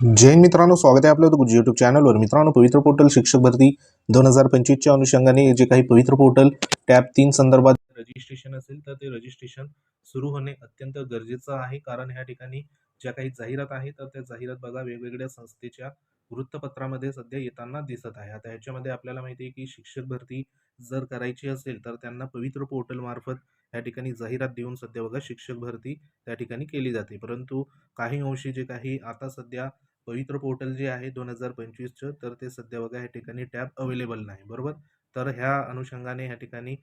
जैन मित्रांनो स्वागत आहे आपलं गुज यूट्यूब चॅनलवर मित्रांनो पवित्र पोर्टल शिक्षक भरती दोन हजार पंचवीसच्या अनुषंगाने जे काही पवित्र पोर्टल टॅब तीन संदर्भात रजिस्ट्रेशन असेल तर ते रजिस्ट्रेशन सुरू होणे अत्यंत गरजेचं आहे. कारण ह्या ठिकाणी ज्या काही जाहिरात आहे तर त्या जाहिरात बघा वेगवेगळ्या संस्थेच्या वृत्तपत्रामध्ये सध्या येताना दिसत आहे. आता ह्याच्यामध्ये आपल्याला माहिती आहे की शिक्षक भरती जर करायची असेल तर त्यांना पवित्र पोर्टल मार्फत या ठिकाणी जाहिरात देऊन सध्या बघा शिक्षक भरती त्या ठिकाणी केली जाते. परंतु काही अंशी जे काही आता सध्या पवित्र पोर्टल जे आहे दोन हजार पंचवीसचं तर ते सध्या बघा या ठिकाणी टॅब अवेलेबल नाही बरोबर? तर ह्या अनुषंगाने ह्या ठिकाणी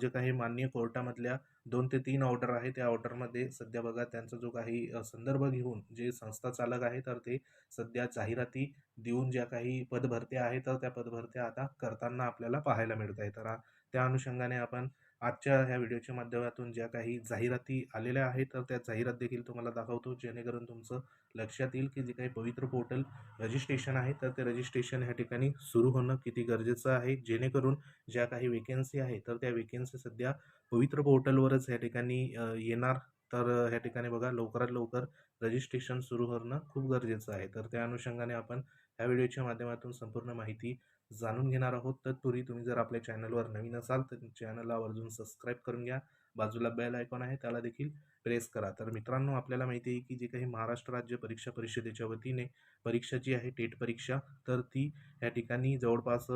जे काही मान्य कोर्टामधल्या दोन ते तीन ऑर्डर आहे त्या ऑर्डरमध्ये सध्या बघा त्यांचा जो काही संदर्भ घेऊन जे संस्था चालक आहे तर ते सध्या जाहिराती देऊन ज्या काही पदभरत्या आहेत तर त्या पदभरत्या आता करताना आपल्याला पाहायला मिळत आहे तर त्या अनुषंगाने आपण आजच्या ह्या व्हिडिओच्या माध्यमातून ज्या काही जाहिराती आलेल्या आहेत तर त्या जाहिरात देखील तुम्हाला दाखवतो. जेणेकरून तुमचं लक्षात येईल की जे काही पवित्र पोर्टल रजिस्ट्रेशन आहे तर ते रजिस्ट्रेशन ह्या ठिकाणी सुरू होणं किती गरजेचं आहे. जेणेकरून ज्या काही वेकेन्सी आहे तर त्या वेकेन्सी सध्या पवित्र पोर्टलवरच ह्या ठिकाणी येणार. तर ह्या ठिकाणी बघा लवकरात लवकर रजिस्ट्रेशन सुरू होणं खूप गरजेचं आहे. तर त्या अनुषंगाने आपण ह्या व्हिडिओच्या माध्यमातून संपूर्ण माहिती जाणून घेणार आहोत. तत्पूर्वी तुम्ही जर आपल्या चॅनलवर नवीन असाल तर चॅनलला आवर्जून सबस्क्राईब करून घ्या. बाजूला बेल आयकॉन आहे त्याला देखील प्रेस करा. तर मित्रांनो आपल्याला माहिती आहे की जे काही महाराष्ट्र राज्य परीक्षा परिषदेच्या वतीने परीक्षा जी आहे टेट परीक्षा तर ती या ठिकाणी जवळपास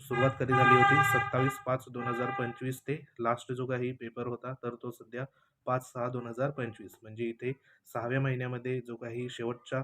सुरुवात कधी झाली होती? सत्तावीस पाच दोन हजार पंचवीस ते लास्ट जो काही पेपर होता तर तो सध्या पाच सहा दोन हजार पंचवीस. म्हणजे इथे सहाव्या महिन्यामध्ये जो काही शेवटचा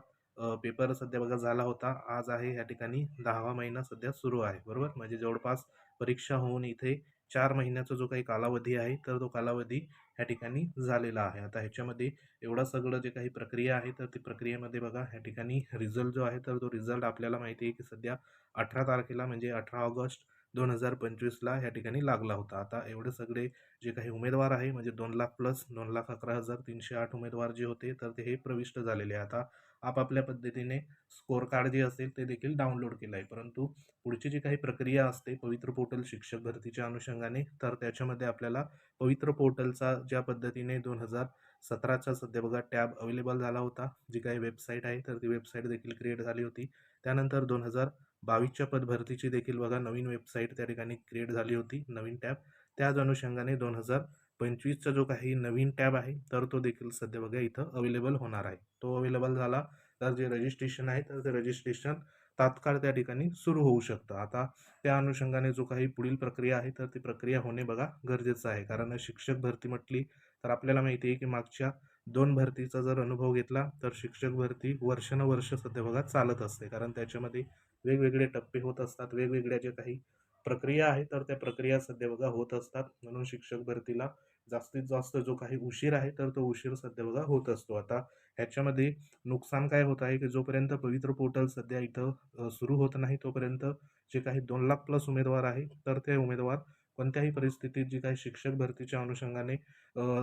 पेपर सध्या बघा झाला होता. आज आहे या ठिकाणी दहावा महिना सध्या सुरू आहे. बरोबर? म्हणजे जवळपास परीक्षा होऊन इथे चार महिन्याचा जो काही कालावधी आहे तर तो कालावधी ह्या ठिकाणी झालेला आहे. आता ह्याच्यामध्ये एवढं सगळं जे काही प्रक्रिया आहे तर ती प्रक्रियेमध्ये बघा ह्या ठिकाणी रिझल्ट जो आहे तर तो रिझल्ट आपल्याला माहिती आहे की सध्या अठरा तारखेला म्हणजे अठरा ऑगस्ट दोन हजार पंचवीसला ह्या ठिकाणी लागला होता. आता एवढे सगळे जे काही उमेदवार आहे म्हणजे दोन लाख प्लस दोन लाख अकरा हजार तीनशे आठ उमेदवार जे होते तर ते हे प्रविष्ट झालेले आहे. आता आपापल्या पद्धतीने स्कोअर कार्ड जे असेल ते देखील डाउनलोड केलं आहे. परंतु पुढची जी काही प्रक्रिया असते पवित्र पोर्टल शिक्षक भरतीच्या अनुषंगाने तर त्याच्यामध्ये आपल्याला पवित्र पोर्टलचा ज्या पद्धतीने दोन हजार सतराचा सध्या बघा टॅब अवेलेबल झाला होता जी काही वेबसाईट आहे तर ती वेबसाईट देखील क्रिएट झाली होती. त्यानंतर दोन हजार बावीसच्या पदभरतीची देखील बघा नवीन वेबसाईट त्या ठिकाणी क्रिएट झाली होती नवीन टॅब. त्याच अनुषंगाने दोन हजार पंचवीसचा जो काही नवीन टॅब आहे तर तो देखील सध्या बघा इथं अवेलेबल होणार आहे. तो अवेलेबल झाला तर जे रजिस्ट्रेशन आहे तर ते रजिस्ट्रेशन तात्काळ त्या ठिकाणी सुरू होऊ शकतं. आता त्या अनुषंगाने जो काही पुढील प्रक्रिया आहे तर ती प्रक्रिया होणे बघा गरजेचं आहे. कारण शिक्षक भरती म्हटली तर आपल्याला माहिती आहे की मागच्या दोन भरतीचा जर अनुभव घेतला तर शिक्षक भरती वर्षानुवर्ष सध्या बघा चालत असते. कारण त्याच्यामध्ये वेगवेगळे टप्पे होत असतात वेगवेगळ्या ज्या काही प्रक्रिया आहे तर त्या प्रक्रिया सध्या बघा होत असतात. म्हणून शिक्षक भरतीला जास्तीत जास्त जो काही उशीर आहे तर तो उशीर सध्या बघा होत असतो. आता ह्याच्यामध्ये नुकसान काय होत आहे की जोपर्यंत पवित्र पोर्टल सध्या इथं सुरू होत नाही तोपर्यंत जे काही दोन लाख प्लस उमेदवार आहे तर ते उमेदवार कोणत्याही परिस्थितीत जी काही शिक्षक भरतीच्या अनुषंगाने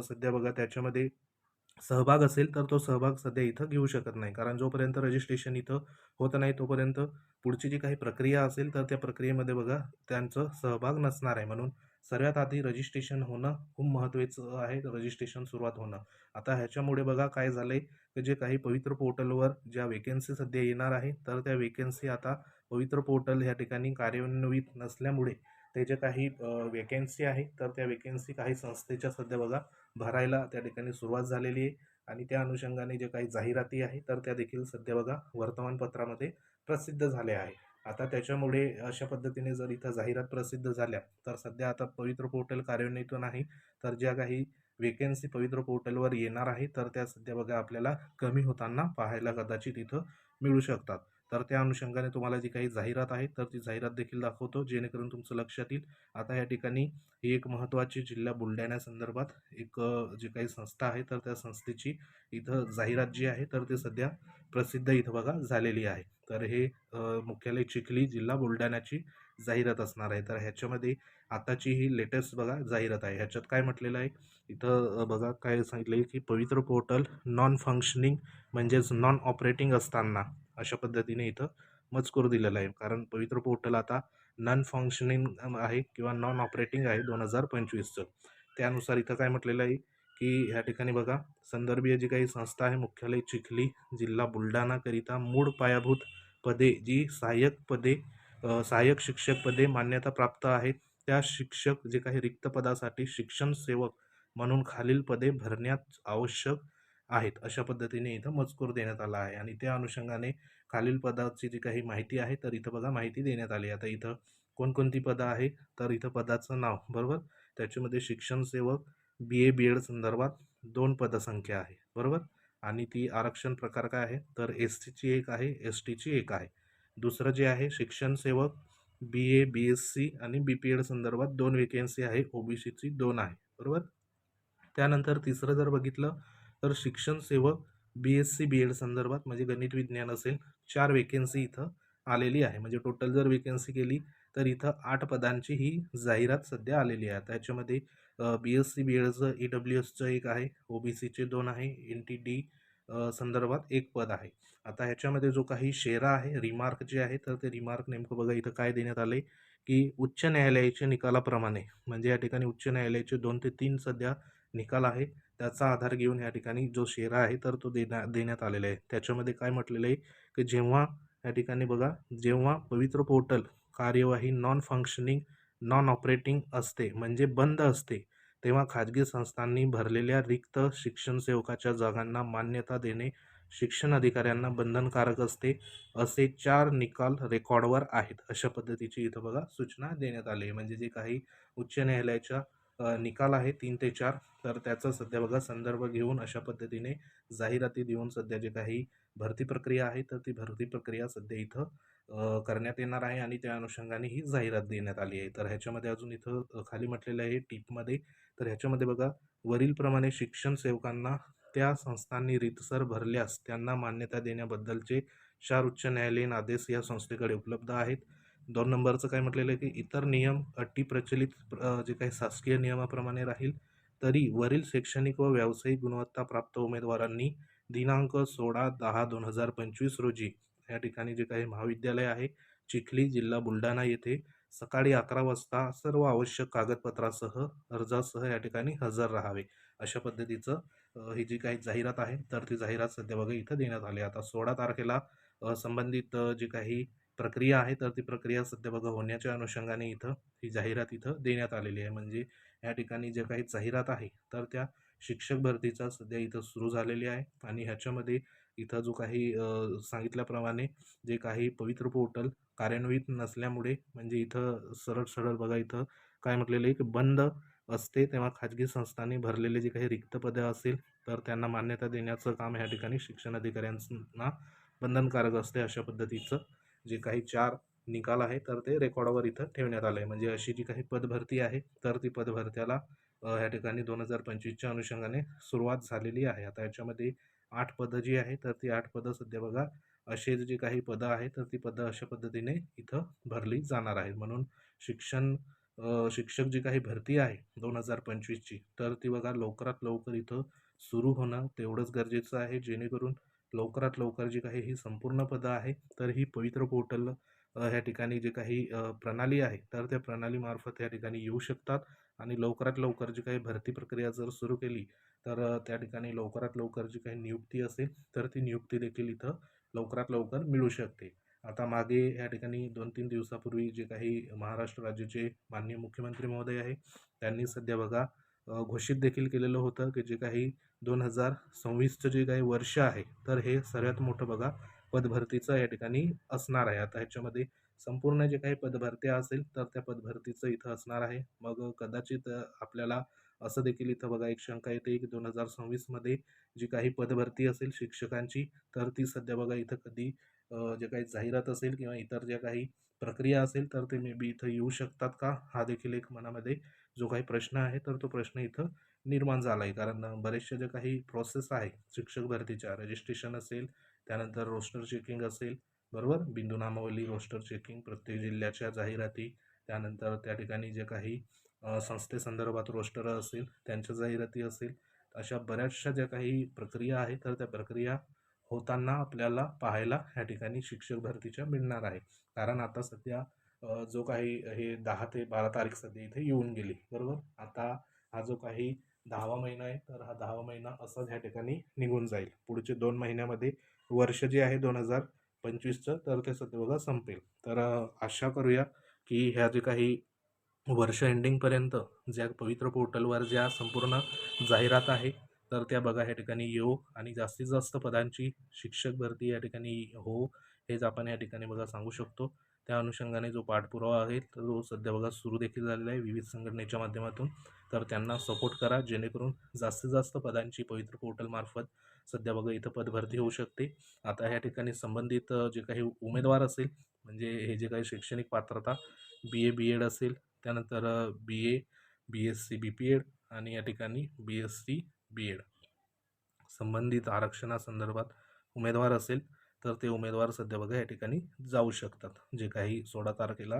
सध्या बघा त्याच्यामध्ये सहभाग असेल तर तो सहभाग सध्या इथं घेऊ शकत नाही. कारण जोपर्यंत रजिस्ट्रेशन इथं होत नाही तोपर्यंत पुढची जी काही प्रक्रिया असेल तर त्या प्रक्रियेमध्ये बघा त्यांचं सहभाग नसणार आहे. म्हणून सर्वात आधी रजिस्ट्रेशन होणं खूप महत्त्वाचं आहे. रजिस्ट्रेशन सुरुवात होणं. आता ह्याच्यामुळे बघा काय झालं आहे की जे काही पवित्र पोर्टलवर ज्या वेकेन्सी सध्या येणार आहे तर त्या वेकेन्सी आता पवित्र पोर्टल ह्या ठिकाणी कार्यान्वित नसल्यामुळे ते जे काही वेकेन्सी आहे. तर त्या वेकेन्सी काही संस्थेच्या सध्या बघा भरायला त्या ठिकाणी सुरुवात झालेली आहे. आणि त्या अनुषंगाने जे काही जाहिराती आहे तर त्या देखील सध्या बघा वर्तमानपत्रामध्ये प्रसिद्ध झाल्या आहे आता त्याच्यामुळे अशा पद्धतीने जर इथं जाहिरात प्रसिद्ध झाल्या तर सध्या आता पवित्र पोर्टल कार्यान्वित नाही तर ज्या काही वेकेन्सी पवित्र पोर्टलवर येणार आहे तर त्या सध्या बघा आपल्याला कमी होताना पाहायला कदाचित इथं मिळू शकतात. तर त्या अनुषंगाने तुम्हाला जी काही जाहिरात आहे तर ती जाहिरात देखील दाखवतो जेणेकरून तुमचं लक्षात येईल. आता या ठिकाणी ही एक महत्त्वाची जिल्हा बुलढाण्यासंदर्भात एक जी काही संस्था आहे तर त्या संस्थेची इथं जाहिरात जी आहे तर ते सध्या प्रसिद्ध इथं बघा झालेली आहे. तर हे मुख्यालय चिखली जिल्हा बुलढाण्याची जाहिरात असणार आहे. तर ह्याच्यामध्ये आताची ही लेटेस्ट बघा जाहिरात आहे. ह्याच्यात काय म्हटलेलं आहे? इथं बघा काय सांगितलं आहे की पवित्र पोर्टल नॉन फंक्शनिंग म्हणजेच नॉन ऑपरेटिंग असताना अशा पद्धतीने इथं मजकूर दिलेला आहे. कारण पवित्र पोर्टल आता नॉन फंक्शनिंग आहे किंवा नॉन ऑपरेटिंग आहे दोन हजार पंचवीसचं. त्यानुसार इथं काय म्हटलेलं आहे? की ह्या ठिकाणी बघा संदर्भीय जी काही संस्था आहे मुख्यालय चिखली जिल्हा बुलढाणाकरिता मूळ पायाभूत पदे जी सहाय्यक पदे सहाय्यक शिक्षक पदे मान्यता प्राप्त आहेत. त्या शिक्षक जे काही रिक्त पदासाठी शिक्षण सेवक म्हणून खालील पदे भरण्यात आवश्यक आहेत. अशा पद्धतीने इथं मजकूर देण्यात आला आहे. आणि त्या अनुषंगाने खालील पदाची जी काही माहिती आहे तर इथं बघा माहिती देण्यात आली आता इथं कोणकोणती पदं आहे तर इथं पदाचं नाव बरोबर? त्याच्यामध्ये शिक्षण सेवक बी ए बी एड संदर्भात दोन पदसंख्या आहे बरोबर? आणि ती आरक्षण प्रकार काय आहे? तर एस टीची एक आहे एस टीची एक आहे. दुसरं जे आहे शिक्षण सेवक बी ए बी एस सी आणि बी पी एड संदर्भात दोन वेकेन्सी आहे ओ बी सीची दोन आहे बरोबर? त्यानंतर तिसरं जर बघितलं तर शिक्षण सेवक B S C B Ed संदर्भात म्हणजे गणित विज्ञान असेल चार वेकेन्सी इथं आलेली आहे. म्हणजे टोटल जर वेकेन्सी केली तर इथं आठ पदांची ही जाहिरात सध्या आलेली आहे. त्याच्यामध्ये बी एस सी बी एडचं ई डब्ल्यू एसचं एक आहे ओ बी सीचे दोन आहे एन टी डी संदर्भात एक पद आहे. आता ह्याच्यामध्ये जो काही शेरा आहे रिमार्क जे आहे तर ते रिमार्क नेमकं बघा इथं काय देण्यात आले की उच्च न्यायालयाच्या निकालाप्रमाणे म्हणजे या ठिकाणी उच्च न्यायालयाचे दोन ते तीन सध्या निकाल आहे त्याचा आधार घेऊन या ठिकाणी जो शेरा आहे तर तो देण्या देण्यात आलेला आहे. त्याच्यामध्ये काय म्हटलेलं आहे की जेव्हा या ठिकाणी बघा जेव्हा पवित्र पोर्टल कार्यवाही नॉन फंक्शनिंग नॉन ऑपरेटिंग असते म्हणजे बंद असते. तेव्हा खाजगी संस्थांनी भरलेल्या रिक्त शिक्षण सेवकाच्या जागांना मान्यता देणे शिक्षण अधिकाऱ्यांना बंधनकारक असते असे चार निकाल रेकॉर्डवर आहेत. अशा पद्धतीची इथं बघा सूचना देण्यात आली आहे. म्हणजे जे काही उच्च न्यायालयाच्या निकाल आहे तीन ते चार तर त्याचा सध्या बघा संदर्भ घेऊन अशा पद्धतीने जाहिराती देऊन सध्या जे काही भरती प्रक्रिया आहे तर ती भरती प्रक्रिया सध्या इथं करण्यात येणार आहे आणि त्या अनुषंगाने ही जाहिरात देण्यात आली आहे. तर ह्याच्यामध्ये अजून इथं खाली म्हटलेलं आहे टीपमध्ये तर ह्याच्यामध्ये बघा वरीलप्रमाणे शिक्षण सेवकांना त्या संस्थांनी रीतसर भरल्यास त्यांना मान्यता देण्याबद्दलचे चार उच्च न्यायालयीन आदेश या संस्थेकडे उपलब्ध आहेत. दोन नंबरचं काय म्हटलेलं आहे की इतर नियम अटी प्रचलित जे काही शासकीय नियमाप्रमाणे राहील तरी वरील शैक्षणिक व व्यावसायिक गुणवत्ता प्राप्त उमेदवारांनी दिनांक सोळा दहा दोन हजार पंचवीस रोजी या ठिकाणी जे काही महाविद्यालय आहे चिखली जिल्हा बुलढाणा येथे सकाळी अकरा वाजता सर्व आवश्यक कागदपत्रासह अर्जासह या ठिकाणी हजर राहावे. अशा पद्धतीचं ही जी काही जाहिरात आहे तर ती जाहिरात सध्या बघा इथं देण्यात आली आहे. आता सोळा तारखेला संबंधित जी काही प्रक्रिया आहे तर ती प्रक्रिया सध्या बघा होण्याच्या अनुषंगाने इथं ही जाहिरात इथं देण्यात आलेली आहे. म्हणजे या ठिकाणी जे काही जाहिरात आहे तर त्या शिक्षक भरतीचा सध्या इथं सुरू झालेली आहे. आणि ह्याच्यामध्ये इथं जो काही सांगितल्याप्रमाणे जे काही पवित्र पोर्टल कार्यान्वित नसल्यामुळे म्हणजे इथं सरळ सरळ बघा इथं काय म्हटलेलं आहे की बंद असते तेव्हा खाजगी संस्थांनी भरलेले जे काही रिक्त पदं असेल तर त्यांना मान्यता देण्याचं काम ह्या ठिकाणी शिक्षण अधिकाऱ्यांना बंधनकारक असते अशा पद्धतीचं. जे काही चार निकाल आहे तर ते रेकॉर्डवर इथं ठेवण्यात आलं आहे म्हणजे अशी जी काही पदभरती आहे तर ती पदभरत्याला ह्या ठिकाणी दोन हजार पंचवीसच्या अनुषंगाने सुरुवात झालेली आहे. आता याच्यामध्ये आठ पदं जी आहे तर ती आठ पदं सध्या बघा असे जे काही पदं आहेत तर ती पदं अशा पद्धतीने इथं भरली जाणार आहेत. म्हणून शिक्षण शिक्षक जी काही भरती आहे दोन हजार पंचवीसची तर ती बघा लवकरात लवकर इथं सुरू होणं तेवढंच गरजेचं आहे. जेणेकरून लवकरात लवकर जी काही ही संपूर्ण पदं आहे तर ही पवित्र पोर्टल ह्या ठिकाणी जे काही प्रणाली आहे तर त्या प्रणालीमार्फत या ठिकाणी येऊ शकतात. आणि लवकरात लवकर जी काही भरती प्रक्रिया जर सुरू केली तर त्या ठिकाणी लवकरात लवकर जी काही नियुक्ती असेल तर ती नियुक्ती देखील इथं लवकरात लवकर मिळू शकते. आता मागे या ठिकाणी दोन तीन दिवसापूर्वी जे काही महाराष्ट्र राज्याचे माननीय मुख्यमंत्री महोदय आहे त्यांनी सध्या बघा घोषित देखील केलेलं होतं की जे काही दोन हजार सव्वीसचं जे काही वर्ष आहे तर हे सर्वात मोठं बघा पदभरतीचं या ठिकाणी असणार आहे. आता ह्याच्यामध्ये संपूर्ण जे काही पदभरत्या असेल तर त्या पदभरतीचं इथं असणार आहे. मग कदाचित आपल्याला असं देखील इथं बघा एक शंका येते की दोन हजार सव्वीसमध्ये जी काही पदभरती असेल शिक्षकांची तर ती सध्या बघा इथं कधी जे काही जाहिरात असेल किंवा इतर ज्या काही प्रक्रिया असेल तर ते मे बी इथं येऊ शकतात का? हा देखील एक मनामध्ये जो काही प्रश्न आहे तर तो प्रश्न इथं निर्माण झाला आहे कारण बरेचशा ज्या काही प्रोसेस आहे शिक्षक भरतीच्या रजिस्ट्रेशन असेल त्यानंतर रोस्टर चेकिंग असेल बरोबर? बिंदू नामावली रोस्टर चेकिंग प्रत्येक जिल्ह्याच्या जाहिराती. त्यानंतर त्या ठिकाणी जे काही संस्थेसंदर्भात रोस्टर असेल त्यांच्या जाहिराती असेल अशा बऱ्याचशा ज्या काही प्रक्रिया आहेत तर त्या प्रक्रिया होताना आपल्याला पाहायला ह्या ठिकाणी शिक्षक भरतीच्या मिळणार आहे कारण आता सध्या जो काही हे दहा ते बारा तारीख सध्या इथे येऊन गेली बरोबर? आता हा जो काही दहावा महिना आहे तर हा दहावा महिना असाच ह्या ठिकाणी निघून जाईल. पुढचे दोन महिन्यामध्ये वर्ष जे आहे दोन हजार पंचवीसचं तर ते सध्या बघा संपेल. तर आशा करूया की ह्या जे काही वर्ष एंडिंगपर्यंत ज्या पवित्र पोर्टलवर ज्या संपूर्ण जाहिरात आहे तर त्या बघा ह्या ठिकाणी येऊ. आणि जास्तीत जास्त पदांची शिक्षक भरती या ठिकाणी हो हेच आपण या ठिकाणी बघा सांगू शकतो. त्या अनुषंगाने जो पाठपुरावा आहे तो सध्या बघा सुरू देखील झालेला आहे विविध संघटनेच्या माध्यमातून. तर त्यांना सपोर्ट करा जेणेकरून जास्तीत जास्त पदांची पवित्र पोर्टलमार्फत सध्या बघा इथं पदभरती होऊ शकते. आता ह्या ठिकाणी संबंधित जे काही उमेदवार असेल म्हणजे हे जे काही शैक्षणिक पात्रता बी ए बी एड असेल त्यानंतर B A B S C B P Ed आणि या ठिकाणी B S C B Ed संबंधित आरक्षणासंदर्भात उमेदवार असेल तर ते उमेदवार सध्या बघा या ठिकाणी जाऊ शकतात. जे काही सोळा तारखेला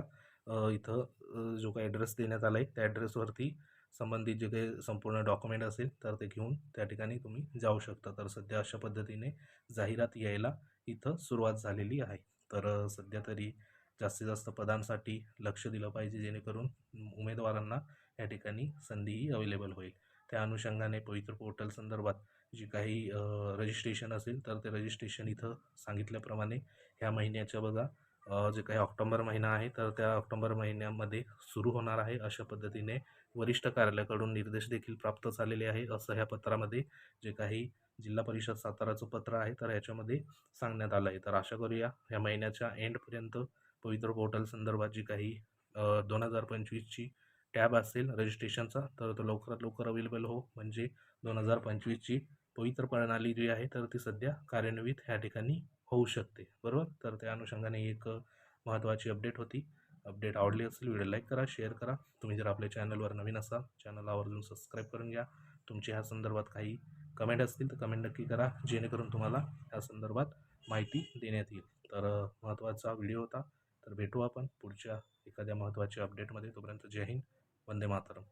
इथं जो काही ॲड्रेस देण्यात आला आहे त्या ॲड्रेसवरती संबंधित जे काही संपूर्ण डॉक्युमेंट असेल तर ते घेऊन त्या ठिकाणी तुम्ही जाऊ शकता. तर सध्या अशा पद्धतीने जाहिरात यायला इथं सुरुवात झालेली आहे. तर सध्या तरी जास्तीत जास्त पदांसाठी लक्ष दिलं पाहिजे जेणेकरून उमेदवारांना या ठिकाणी संधीही अवेलेबल होईल. त्या अनुषंगाने पवित्र पोर्टल संदर्भात जी काही रजिस्ट्रेशन असेल तर ते रजिस्ट्रेशन इथं सांगितल्याप्रमाणे ह्या महिन्याच्या बघा जे काही ऑक्टोंबर महिना आहे तर त्या ऑक्टोंबर महिन्यामध्ये सुरू होणार आहे अशा पद्धतीने वरिष्ठ कार्यालयाकडून निर्देश देखील प्राप्त झालेले आहे असं ह्या पत्रामध्ये जे काही जिल्हा परिषद साताराचं पत्र आहे तर ह्याच्यामध्ये सांगण्यात आलं आहे तर आशा करूया ह्या महिन्याच्या एंडपर्यंत पवित्र पोर्टल संदर्भात जी काही दोन हजार पंचवीसची टॅब असेल रजिस्ट्रेशनचा तर तो लवकरात लवकर अवेलेबल हो. म्हणजे दोन हजार पंचवीसची पवित्र प्रणाली जी आहे तर ती सध्या कार्यान्वित ह्या ठिकाणी होऊ शकते. बरोबर? तर त्या अनुषंगाने एक महत्त्वाची अपडेट होती. अपडेट आवडली असेल व्हिडिओ लाईक करा शेअर करा. तुम्ही जर आपल्या चॅनलवर नवीन असाल चॅनल आवर्जून सबस्क्राईब करून घ्या. तुमच्या ह्या संदर्भात काही कमेंट असतील तर कमेंट नक्की करा जेणेकरून तुम्हाला ह्या संदर्भात माहिती देण्यात येईल. तर महत्त्वाचा व्हिडिओ होता. तर भेटू आपण पुढच्या एखाद्या महत्त्वाच्या अपडेटमध्ये. तोपर्यंत जय हिंद. वंदे मातरम.